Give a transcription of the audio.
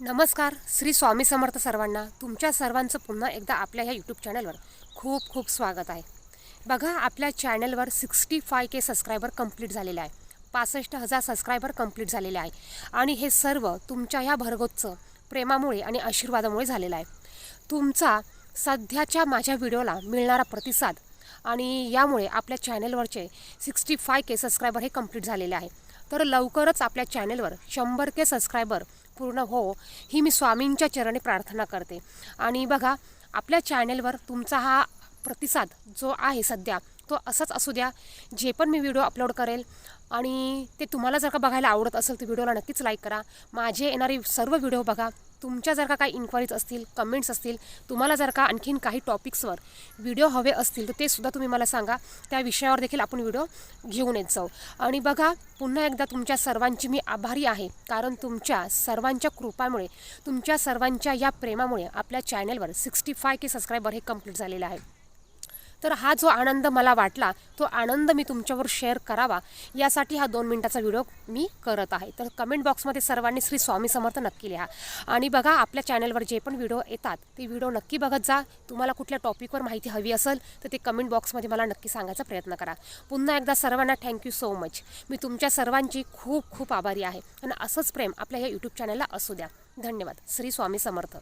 नमस्कार श्री स्वामी समर्थ सर्वांना तुमच्या सर्वांचं पुन्हा एकदा आपल्या ह्या यूट्यूब चॅनलवर खूप खूप स्वागत आहे. बघा आपल्या चॅनलवर sixty five K subscriber complete झालेले आहे. पासष्ट हजार सबस्क्रायबर कंप्लीट झालेले आहे. आणि हे सर्व तुमच्या ह्या भरगोतचं प्रेमामुळे आणि आशीर्वादामुळे झालेलं आहे. तुमचा सध्याच्या माझ्या व्हिडिओला मिळणारा प्रतिसाद आणि यामुळे आपल्या चॅनलवरचे सिक्स्टी फाय के सबस्क्रायबर हे कंप्लीट झालेले आहे. तर लवकरच आपल्या चॅनलवर शंभर के सबस्क्रायबर पूर्ण हो ही मी स्वामींच्या चरणी प्रार्थना करते. आणि बघा आपल्या चॅनलवर तुमचा हा प्रतिसाद जो आहे सध्या तो असाच असू द्या जे पण मी व्हिडिओ अपलोड करेल आणि ते तुम्हाला जर का बघायला आवडत असेल तर व्हिडिओला नक्कीच लाईक करा. माझे येणारे सर्व व्हिडिओ बघा. तुमच्या जर का काही इन्क्वायरीज असतील कमेंट्स असतील तुम्हाला जर का आणखीन काही टॉपिक्सवर व्हिडिओ हवे असतील तर ते सुद्धा तुम्ही मला सांगा. त्या विषयावर देखील आपण व्हिडिओ घेऊन येत जाऊ. आणि बघा पुन्हा एकदा तुमच्या सर्वांची मी आभारी आहे. कारण तुमच्या सर्वांच्या कृपामुळे तुमच्या सर्वांच्या या प्रेमामुळे आपल्या चॅनलवर सिक्स्टी फाय के सबस्क्रायबर हे कंप्लीट झालेलं आहे तर हा जो आनंद मला वाटला तो आनंद मी तुमच्यावर शेअर करावा यासाठी हा दोन मिनिटाचा व्हिडिओ मी करत आहे. तर कमेंट बॉक्समध्ये सर्वांनी श्री स्वामी समर्थ नक्की लिहा. आणि बघा आपल्या चॅनलवर जे पण व्हिडिओ येतात ते व्हिडिओ नक्की बघत जा. तुम्हाला कुठल्या टॉपिकवर माहिती हवी असेल तर ते कमेंट बॉक्समध्ये मला नक्की सांगायचा प्रयत्न करा. पुन्हा एकदा सर्वांना थँक्यू सो मच मी तुमच्या सर्वांची खूप खूप आभारी आहे. आणि असंच प्रेम आपल्या या यूट्यूब चॅनलला असू द्या. धन्यवाद. श्री स्वामी समर्थ.